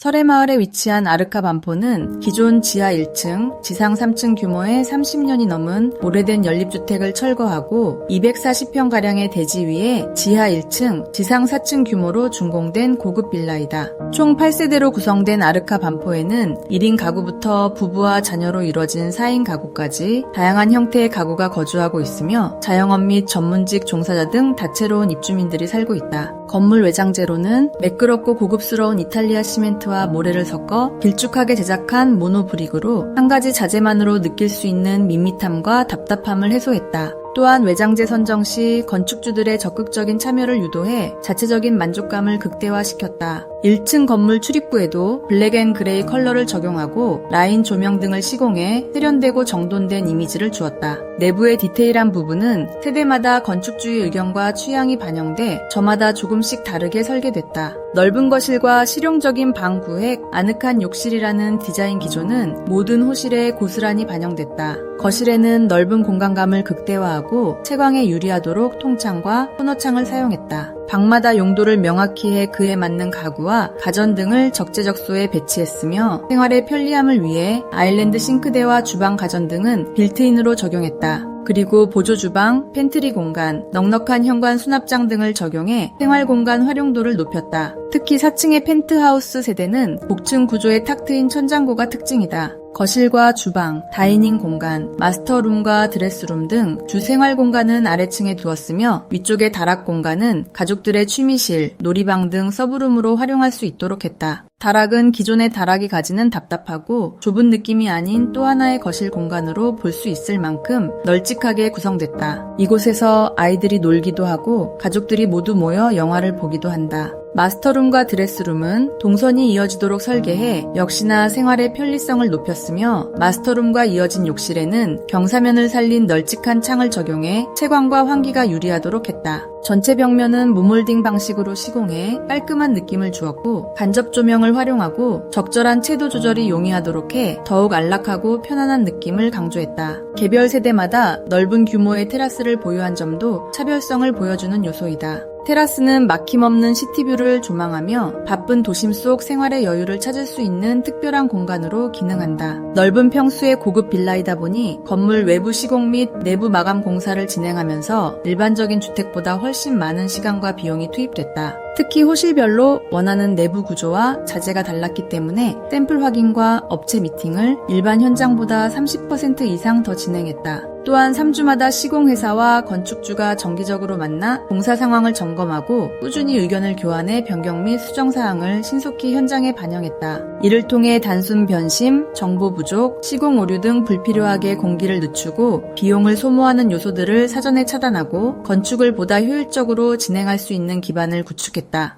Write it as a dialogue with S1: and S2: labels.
S1: 설해마을에 위치한 아르카 반포는 기존 지하 1층, 지상 3층 규모의 30년이 넘은 오래된 연립주택을 철거하고 240평가량의 대지 위에 지하 1층, 지상 4층 규모로 준공된 고급 빌라이다. 총 8세대로 구성된 아르카 반포에는 1인 가구부터 부부와 자녀로 이뤄진 4인 가구까지 다양한 형태의 가구가 거주하고 있으며 자영업 및 전문직 종사자 등 다채로운 입주민들이 살고 있다. 건물 외장재로는 매끄럽고 고급스러운 이탈리아 시멘트와 모래를 섞어 길쭉하게 제작한 모노브릭으로 한 가지 자재만으로 느낄 수 있는 밋밋함과 답답함을 해소했다. 또한 외장재 선정 시 건축주들의 적극적인 참여를 유도해 자체적인 만족감을 극대화시켰다. 1층 건물 출입구에도 블랙 앤 그레이 컬러를 적용하고 라인 조명 등을 시공해 세련되고 정돈된 이미지를 주었다. 내부의 디테일한 부분은 세대마다 건축주의 의견과 취향이 반영돼 저마다 조금씩 다르게 설계됐다. 넓은 거실과 실용적인 방 구획, 아늑한 욕실이라는 디자인 기조는 모든 호실에 고스란히 반영됐다. 거실에는 넓은 공간감을 극대화하고 채광에 유리하도록 통창과 코너창을 사용했다. 방마다 용도를 명확히 해 그에 맞는 가구와 가전 등을 적재적소에 배치했으며 생활의 편리함을 위해 아일랜드 싱크대와 주방 가전 등은 빌트인으로 적용했다. 그리고 보조 주방, 팬트리 공간, 넉넉한 현관 수납장 등을 적용해 생활 공간 활용도를 높였다. 특히 4층의 펜트하우스 세대는 복층 구조의 탁 트인 천장고가 특징이다. 거실과 주방, 다이닝 공간, 마스터룸과 드레스룸 등 주 생활 공간은 아래층에 두었으며 위쪽의 다락 공간은 가족들의 취미실, 놀이방 등 서브룸으로 활용할 수 있도록 했다. 다락은 기존의 다락이 가지는 답답하고 좁은 느낌이 아닌 또 하나의 거실 공간으로 볼 수 있을 만큼 널찍하게 구성됐다. 이곳에서 아이들이 놀기도 하고 가족들이 모두 모여 영화를 보기도 한다. 마스터룸과 드레스룸은 동선이 이어지도록 설계해 역시나 생활의 편리성을 높였으며 마스터룸과 이어진 욕실에는 경사면을 살린 널찍한 창을 적용해 채광과 환기가 유리하도록 했다. 전체 벽면은 무몰딩 방식으로 시공해 깔끔한 느낌을 주었고 간접 조명을 활용하고 적절한 채도 조절이 용이하도록 해 더욱 안락하고 편안한 느낌을 강조했다. 개별 세대마다 넓은 규모의 테라스를 보유한 점도 차별성을 보여주는 요소이다. 테라스는 막힘없는 시티뷰를 조망하며 바쁜 도심 속 생활의 여유를 찾을 수 있는 특별한 공간으로 기능한다. 넓은 평수의 고급 빌라이다 보니 건물 외부 시공 및 내부 마감 공사를 진행하면서 일반적인 주택보다 훨씬 많은 시간과 비용이 투입됐다. 특히 호실별로 원하는 내부 구조와 자재가 달랐기 때문에 샘플 확인과 업체 미팅을 일반 현장보다 30% 이상 더 진행했다. 또한 3주마다 시공회사와 건축주가 정기적으로 만나 공사 상황을 점검하고 꾸준히 의견을 교환해 변경 및 수정 사항을 신속히 현장에 반영했다. 이를 통해 단순 변심, 정보 부족, 시공 오류 등 불필요하게 공기를 늦추고 비용을 소모하는 요소들을 사전에 차단하고 건축을 보다 효율적으로 진행할 수 있는 기반을 구축했다.